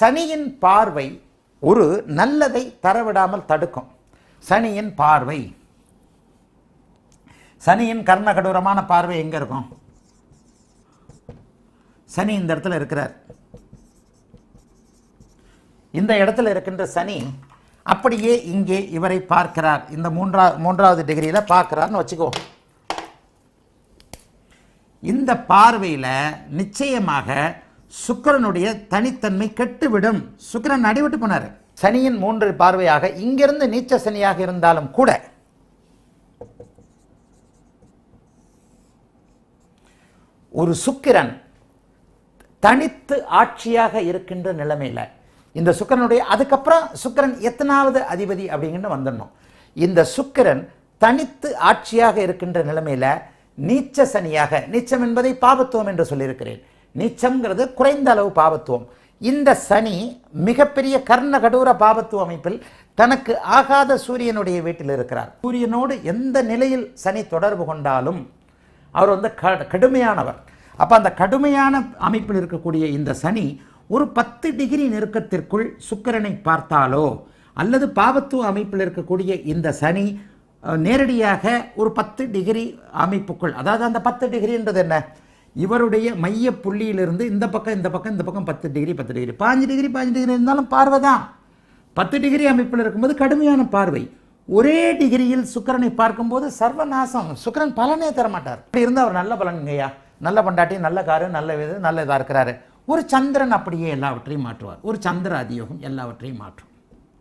சனியின் பார்வை ஒரு நல்லதை தரவிடாமல் தடுக்கும். சனியின் பார்வை. சனியின் கர்ணகடூரமான பார்வை எங்கே இருக்கும்? சனி இந்த இடத்துல இருக்கிறார். இந்த இடத்துல இருக்கின்ற சனி அப்படியே இங்கே இவரை பார்க்கிறார். இந்த மூன்றா மூன்றாவது டிகிரியில் பார்க்கிறார்னு வச்சுக்கோ. இந்த பார்வையில் நிச்சயமாக சுக்கிரனுடைய தனித்தன்மை கெட்டுவிடும். சுக்கிரன் அடிவிட்டு போனார். சனியின் மூன்று பார்வையாக இங்கிருந்து நீச்ச சனியாக இருந்தாலும் கூட ஒரு சுக்கிரன் தனித்து ஆட்சியாக இருக்கின்ற நிலைமையில் இந்த சுக்கிரனுடைய அதுக்கப்புறம் சுக்கிரன் எத்தனாவது அதிபதி அப்படிங்கிட்டு வந்துடணும். இந்த சுக்கிரன் தனித்து ஆட்சியாக இருக்கின்ற நிலைமையில் நீச்ச சனியாக நீச்சம் என்பதை பாபத்துவம் என்று சொல்லியிருக்கிறேன். நீச்சம்ங்கிறது குறைந்த அளவு பாவத்துவம் இந்த சனி மிகப்பெரிய கர்ண கடூர பாபத்துவ அமைப்பில் தனக்கு ஆகாத சூரியனுடைய வீட்டில் இருக்கிறார். சூரியனோடு எந்த நிலையில் சனி தொடர்பு கொண்டாலும் அவர் வந்து க- கடுமையானவர். அப்போ அந்த கடுமையான அமைப்பில் இருக்கக்கூடிய இந்த சனி ஒரு பத்து டிகிரி நெருக்கத்திற்குள் சுக்கரனை பார்த்தாலோ அல்லது பாவத்துவ அமைப்பில் இருக்கக்கூடிய இந்த சனி நேரடியாக ஒரு பத்து டிகிரி அமைப்புக்குள் அதாவது அந்த பத்து டிகிரின்றது என்ன? இவருடைய மைய புள்ளியிலிருந்து இந்த பக்கம் இந்த பக்கம் இந்த பக்கம் பத்து டிகிரி பத்து டிகிரி. பாஞ்சு டிகிரி பாஞ்சு டிகிரி இருந்தாலும் பார்வை தான். பத்து டிகிரி அமைப்பில் இருக்கும்போது கடுமையான பார்வை. ஒரே டிகிரியில் சுக்கிரனை பார்க்கும்போது சர்வநாசம். சுக்கரன் பலனே தர மாட்டார் இருந்து அவர் நல்ல பலனுங்கய்யா. நல்ல பண்டாட்டி நல்ல காரு நல்ல இது நல்ல இதாக இருக்கிறாரு. ஒரு சந்திரன் அப்படியே எல்லாவற்றையும் மாற்றுவார். ஒரு சந்திர அதியோகம் எல்லாவற்றையும் மாற்றும்.